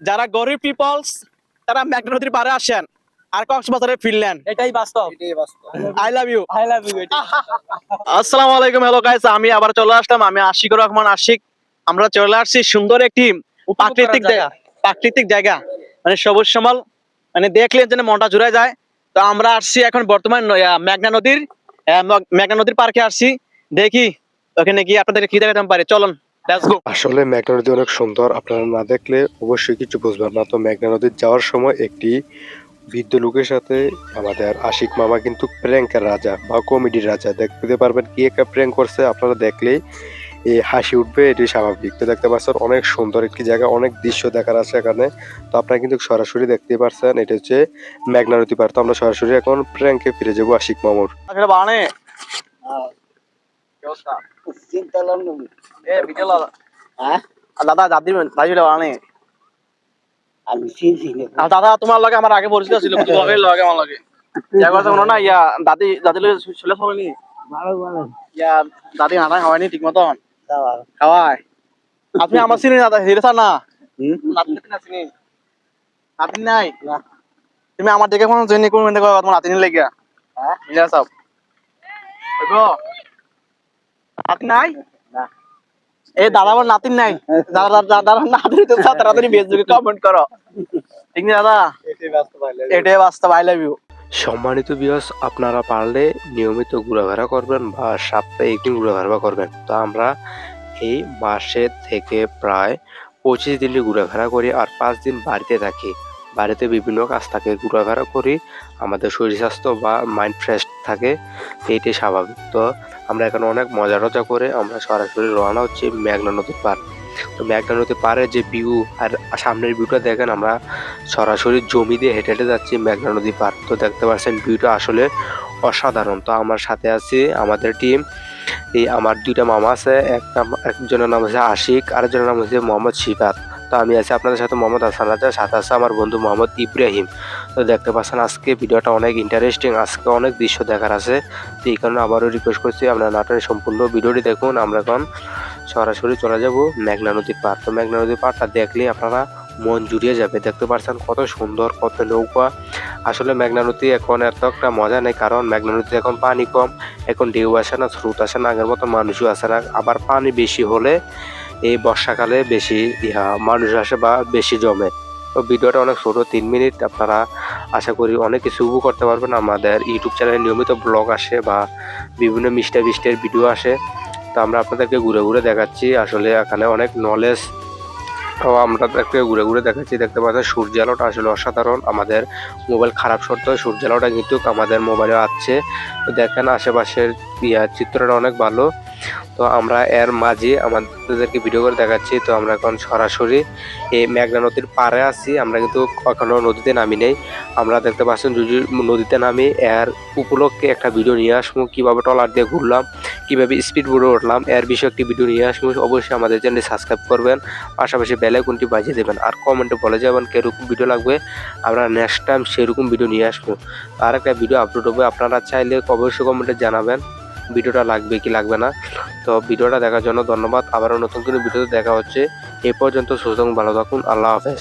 যারা গরিব পিপলস তারা মেঘনা নদীর পাড়ে আসেন আর কক্সবাজারে ফিরলেন এটাই বাস্তব। I love you I love you আসসালামু আলাইকুম হ্যালো গাইস আমি আবার চলে আসলাম। আমি আশিকুর রহমান আশিক। আমরা চলে আসছি সুন্দর একটি প্রাকৃতিক জায়গা। প্রাকৃতিক জায়গা। মানে সবুজ শ্যামল। মানে দেখলে যেন মনটা জুড়ে যায়। তো আমরা আসছি এখন বর্তমান আহ, মেঘনা নদীর মেঘনা নদীর পার্কে আসছি। দেখি ওখানে গিয়ে আপনাদের কি দেখাতে পারে? চলুন। আসলে মেঘনা নদী অনেক সুন্দর। আপনারা না দেখলে অবশ্যই কিছু বুঝবেন না। তো মেঘনা নদীর যাওয়ার সময় একটি বৃদ্ধ লোকের সাথে আমাদের আশিক মামা কিন্তু প্র্যাঙ্কের রাজা বা কমেডির রাজা। দেখতে পারবেন কি একটা প্র্যাঙ্ক করছে। আপনারা দেখলেই এই হাসি উঠবে এটি স্বাভাবিক। তো দেখতে পাচ্ছেন অনেক সুন্দর একটি জায়গা অনেক দৃশ্য দেখার আছে এখানে। তো আপনারা কিন্তু সরাসরি দেখতে পারছেন এটা হচ্ছে মেঘনা নদী পার। তো আমরা সরাসরি এখন প্র্যাঙ্কে ফিরে যাব আশিক মামুর আসলে বানে এ বিকেল দাদা দাদি দাদিটা বানে আমি চিনছি না আর দাদা তোমার লগে আমার আগে পরিচিত ছিল কিন্তু লগে লগে আমার লগে একবার তো না ইয়া দাদি দাদি ছেলে ফলেনি ভালো ভালো ইয়া দাদি হাঁটা খাওয়ায়নি ঠিক মতন খাওয়ায় আপনি আমার চিনি না হুম না নাই তুমি আমার দেখে কোনো জেনে কোন দেখো তোমার নাতি নিলে গিয়া হ্যাঁ নাই? এই দাদা আমার নাই। দাদা দাদা দাদা তো তাড়াতাড়ি ফেসবুকে কমেন্ট করো। ঠিক না দাদা? এটাই বাস্তব আই এটাই লাভ ইউ সম্মানিত বিয়স আপনারা পারলে নিয়মিত ঘোরাফেরা করবেন বা সাপ্তাহিক দিন ঘোরাফেরা করবেন। তো আমরা এই মাসে থেকে প্রায় পঁচিশ দিনের ঘোরাফেরা করি আর পাঁচ দিন বাড়িতে থাকি। বাড়িতে বিভিন্ন কাজ থাকে, ঘোরাফেরা করি, আমাদের শরীর স্বাস্থ্য বা মাইন্ড ফ্রেশ থাকে এইটাই স্বাভাবিক। তো আমরা এখানে অনেক মজা টজা করে আমরা সরাসরি রওনা হচ্ছি মেঘনা নদীর পার তো মেঘনা নদীর পারে যে ভিউ আর সামনের ভিউটা দেখেন আমরা সরাসরি জমি দিয়ে হেঁটে হেঁটে যাচ্ছি মেঘনা নদী পার তো দেখতে পাচ্ছেন ভিউটা আসলে অসাধারণ। তো আমার সাথে আছে আমাদের টিম এই আমার দুইটা মামা আছে, একটা একজনের নাম হচ্ছে আশিক, আরেকজনের নাম হচ্ছে মোহাম্মদ শিফাত। তো আমি আছি আপনাদের সাথে মোহাম্মদ হাসান রাজা, সাথে আছে আমার বন্ধু মোহাম্মদ ইব্রাহিম। তো দেখতে পাচ্ছেন, আজকে ভিডিওটা অনেক ইন্টারেস্টিং আজকে অনেক দৃশ্য দেখার আছে। তো এই কারণে আবারও রিকোয়েস্ট করছি, আপনারা নাটনের সম্পূর্ণ ভিডিওটি দেখুন। আমরা এখন সরাসরি চলে যাব মেঘনা নদীর পার তো মেঘনা নদীর পাড়টা দেখলে আপনারা মন জুড়িয়ে যাবে। দেখতে পাচ্ছেন কত সুন্দর, কত নৌকা আসলে মেঘনা নদী এখন এত একটা মজা নেই, কারণ মেঘনা নদীতে এখন পানি কম, এখন ঢেউ আসে না, স্রোত আসে না, আগের মতো মানুষও আসে না, আবার পানি বেশি হলে এই বর্ষাকালে বেশি, ইহা, মানুষ আসে বা বেশি জমে। তো ভিডিওটা অনেক ছোট, তিন মিনিট, আপনারা আশা করি অনেক কিছু উপভোগ করতে পারবেন। আমাদের ইউটিউব চ্যানেলে নিয়মিত ব্লগ আসে বা বিভিন্ন মিষ্টা বিষ্টের ভিডিও আসে। তো আমরা আপনাদেরকে ঘুরে ঘুরে দেখাচ্ছি, আসলে এখানে অনেক নলেজ তো আমরা একটু ঘুরে ঘুরে দেখাচ্ছি। দেখতে পাচ্ছি সূর্য আলোটা আসলে অসাধারণ। আমাদের মোবাইল খারাপ সত্ত্বেও সূর্য আলোটা কিন্তু আমাদের মোবাইলে আছে দেখেন আশেপাশের চিত্রটা অনেক ভালো। তো আমরা এর মাঝে আমাদেরকে ভিডিও করে দেখাচ্ছি। তো আমরা এখন সরাসরি এই মেঘনা নদীর পাড়ে আছি। আমরা কিন্তু এখনও নদীতে নামি নেই। আমরা দেখতে পাচ্ছেন যদি নদীতে নামি এর উপলক্ষে একটা ভিডিও নিয়ে আসব। কীভাবে টলার দিয়ে ঘুরলাম, কীভাবে স্পিড বোর্ডে উঠলাম, এর বিষয়ে একটি ভিডিও নিয়ে আসব। অবশ্যই আমাদের চ্যানেল সাবস্ক্রাইব করবেন। পাশাপাশি বেলে কোনটি বাজিয়ে দেবেন। আর কমেন্টে বলে যাবেন কীরকম ভিডিও লাগবে। আমরা নেক্সট টাইম সেরকম ভিডিও নিয়ে আসব। আর একটা ভিডিও আপলোড হবে। আপনারা চাইলে অবশ্যই কমেন্টে জানাবেন ভিডিওটা লাগবে কি লাগবে না। তো ভিডিওটা দেখার জন্য ধন্যবাদ। আবারও নতুন কোনো ভিডিওতে দেখা হচ্ছে, এ পর্যন্ত সুস্থ ভালো থাকুন, আল্লাহ হাফেজ।